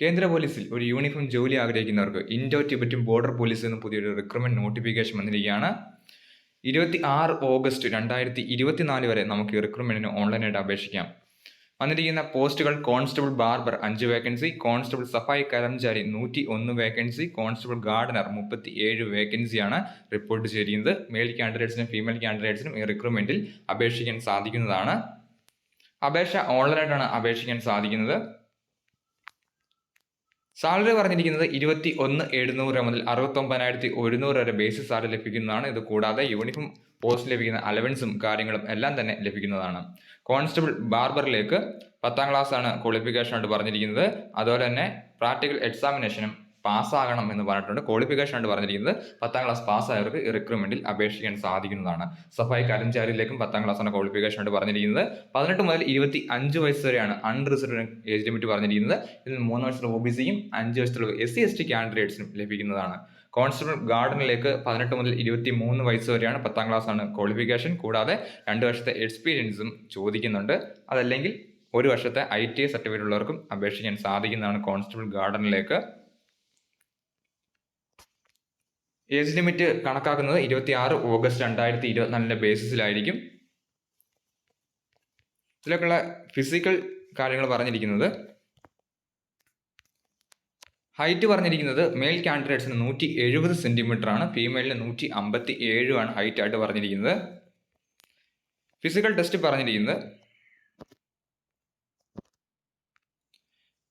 കേന്ദ്ര പോലീസിൽ ഒരു യൂണിഫോം ജോലി ആഗ്രഹിക്കുന്നവർക്ക് ഇൻഡോ ടിബറ്റൻ ബോർഡർ പോലീസിൽ എന്ന പുതിയൊരു റിക്രൂട്ട്മെന്റ് നോട്ടിഫിക്കേഷൻ വന്നിരിക്കുകയാണ്. ഇരുപത്തി ആറ് ഓഗസ്റ്റ് രണ്ടായിരത്തി ഇരുപത്തിനാല് വരെ നമുക്ക് ഈ റിക്രൂട്ട്മെന്റിന് ഓൺലൈനായിട്ട് അപേക്ഷിക്കാം. വന്നിരിക്കുന്ന പോസ്റ്റുകൾ കോൺസ്റ്റബിൾ ബാർബർ അഞ്ച് വേക്കൻസി കോൺസ്റ്റബിൾ സഫായി കരംചാരി നൂറ്റി ഒന്ന് വേക്കൻസി കോൺസ്റ്റബിൾ ഗാർഡനർ മുപ്പത്തി ഏഴ് വേക്കൻസിയാണ് റിപ്പോർട്ട് ചെയ്തിരിക്കുന്നത്. മെയിൽ കാൻഡിഡേറ്റ്സിനും ഫീമെയിൽ കാൻഡിഡേറ്റ്സിനും ഈ റിക്രൂട്ട്മെന്റിൽ അപേക്ഷിക്കാൻ സാധിക്കുന്നതാണ്. അപേക്ഷ ഓൺലൈനായിട്ടാണ് അപേക്ഷിക്കാൻ സാധിക്കുന്നത്. സാലറി പറഞ്ഞിരിക്കുന്നത് ഇരുപത്തി ഒന്ന് എഴുന്നൂറ് മുതൽ അറുപത്തൊമ്പതിനായിരത്തി ഒരുന്നൂറ് വരെ ബേസിസ് സാലറി ലഭിക്കുന്നതാണ്. ഇത് കൂടാതെ യൂണിഫോം പോസ്റ്റ് ലഭിക്കുന്ന അലവൻസും കാര്യങ്ങളും എല്ലാം തന്നെ ലഭിക്കുന്നതാണ്. കോൺസ്റ്റബിൾ ബാർബറിലേക്ക് പത്താം ക്ലാസ് ആണ് ക്വാളിഫിക്കേഷൻ ആയിട്ട് പറഞ്ഞിരിക്കുന്നത്. അതുപോലെ തന്നെ പ്രാക്ടിക്കൽ എക്സാമിനേഷനും പാസ്സാകണം എന്ന് പറഞ്ഞിട്ടുണ്ട്. ക്വാളിഫിക്കേഷൻ ആണ് പറഞ്ഞിരിക്കുന്നത് പത്താം ക്ലാസ് പാസ്സായവർക്ക് റിക്രൂട്ട്മെന്റിൽ അപേക്ഷിക്കാൻ സാധിക്കുന്നതാണ്. സഫായി കരംചാരിയിലേക്കും പത്താം ക്ലാസ് ആണ് ക്വാളിഫിക്കേഷൻ ആയിട്ട് പറഞ്ഞിരിക്കുന്നത്. പതിനെട്ട് മുതൽ ഇരുപത്തി അഞ്ച് വയസ്സ് വരെയാണ് അൺറിസർവ്ഡ് ഏജ് ലിമിറ്റ് പറഞ്ഞിരിക്കുന്നത്. ഇതിൽ മൂന്ന് വയസ്സുള്ള ഒ ബി സിയും അഞ്ച് വയസ്സുള്ള എസ് സി എസ് ടി കാൻഡിഡേറ്റ്സിനും ലഭിക്കുന്നതാണ്. കോൺസ്റ്റബിൾ ഗാർഡനിലേക്ക് പതിനെട്ട് മുതൽ ഇരുപത്തി മൂന്ന് വയസ്സ് വരെയാണ് പത്താം ക്ലാസ് ആണ് ക്വാളിഫിക്കേഷൻ കൂടാതെ രണ്ട് വർഷത്തെ എക്സ്പീരിയൻസും ചോദിക്കുന്നുണ്ട്. അതല്ലെങ്കിൽ ഒരു വർഷത്തെ ഐ ടി ഐ സർട്ടിഫിക്കറ്റ് ഉള്ളവർക്കും അപേക്ഷിക്കാൻ സാധിക്കുന്നതാണ് കോൺസ്റ്റബിൾ ഗാർഡനിലേക്ക് ഏജ് ലിമിറ്റ് കണക്കാക്കുന്നത് ഇരുപത്തി ആറ് ഓഗസ്റ്റ് രണ്ടായിരത്തി ഇരുപത്തിനാലിന്റെ ബേസിസിലായിരിക്കും ഇതിലൊക്കെയുള്ള ഫിസിക്കൽ കാര്യങ്ങൾ പറഞ്ഞിരിക്കുന്നത്. ഹൈറ്റ് പറഞ്ഞിരിക്കുന്നത് മെയിൽ കാൻഡിഡേറ്റ്സിന് നൂറ്റി എഴുപത് സെന്റിമീറ്റർ ആണ് ഫീമെയിലിന് നൂറ്റി അമ്പത്തി ഏഴുമാണ് ഹൈറ്റ് ആയിട്ട് പറഞ്ഞിരിക്കുന്നത്. ഫിസിക്കൽ ടെസ്റ്റ് പറഞ്ഞിരിക്കുന്നത്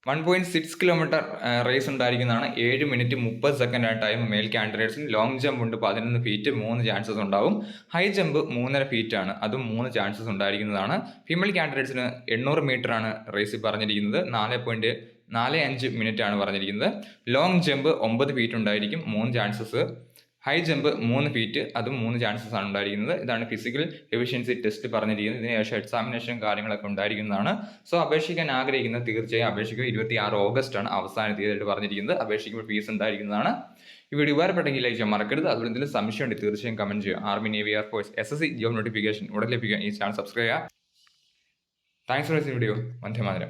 one point six kilometre race ഉണ്ടായിരിക്കുന്നതാണ്. ഏഴ് മിനിറ്റ് മുപ്പത് സെക്കൻഡ് ആണ് ടൈം മെയിൽ കാൻഡിഡേറ്റ്സിന് ലോങ് ജമ്പ് ഉണ്ട്. പതിനൊന്ന് ഫീറ്റ് മൂന്ന് ചാൻസസ് ഉണ്ടാവും. ഹൈ ജമ്പ് മൂന്നര ഫീറ്റ് ആണ്. അതും മൂന്ന് ചാൻസസ് ഉണ്ടായിരിക്കുന്നതാണ്. ഫീമെയിൽ കാൻഡിഡേറ്റ്സിന് എണ്ണൂറ് മീറ്റർ ആണ് റേസിൽ പറഞ്ഞിരിക്കുന്നത്. നാല് പോയിന്റ് നാല് അഞ്ച് മിനിറ്റ് ആണ് പറഞ്ഞിരിക്കുന്നത്. ലോങ് ജമ്പ് ഒമ്പത് ഫീറ്റ് ഉണ്ടായിരിക്കും. മൂന്ന് ചാൻസസ് ഹൈ ജമ്പ് മൂന്ന് ഫീറ്റ് അതും മൂന്ന് ചാൻസസ് ആണ് ഉണ്ടായിരിക്കുന്നത്. ഇതാണ് ഫിസിക്കൽ എഫിഷ്യൻസി ടെസ്റ്റ് പറഞ്ഞിരിക്കുന്നത്. ഇതിന് ശേഷം എക്സാമിനേഷൻ കാര്യങ്ങളൊക്കെ ഉണ്ടായിരിക്കുന്നതാണ്. സോ അപേക്ഷിക്കാൻ ആഗ്രഹിക്കുന്നത് തീർച്ചയായും അപേക്ഷിക്കുക. ഇരുപത്തി ആറ് ഓഗസ്റ്റ് ആണ് അവസാന തീയതിയായിട്ട് പറഞ്ഞിരിക്കുന്നത്. അപേക്ഷിക്കുമ്പോൾ ഫീസ് ഉണ്ടായിരിക്കുന്നതാണ് ഈ വീഡിയോ ഉപകാരപ്പെട്ടെങ്കിൽ ലൈക്ക് ചെയ്യാൻ മറക്കരുത്. അതുപോലെ എന്തെങ്കിലും സംശയം ഉണ്ട് തീർച്ചയായും കമന്റ് ചെയ്യുക. Army navy air force S S C job notification ഉടൻ ലഭിക്കുക ഈ ചാനൽ സബ്സ്ക്രൈബ് ചെയ്യുക. Thanks for video Vande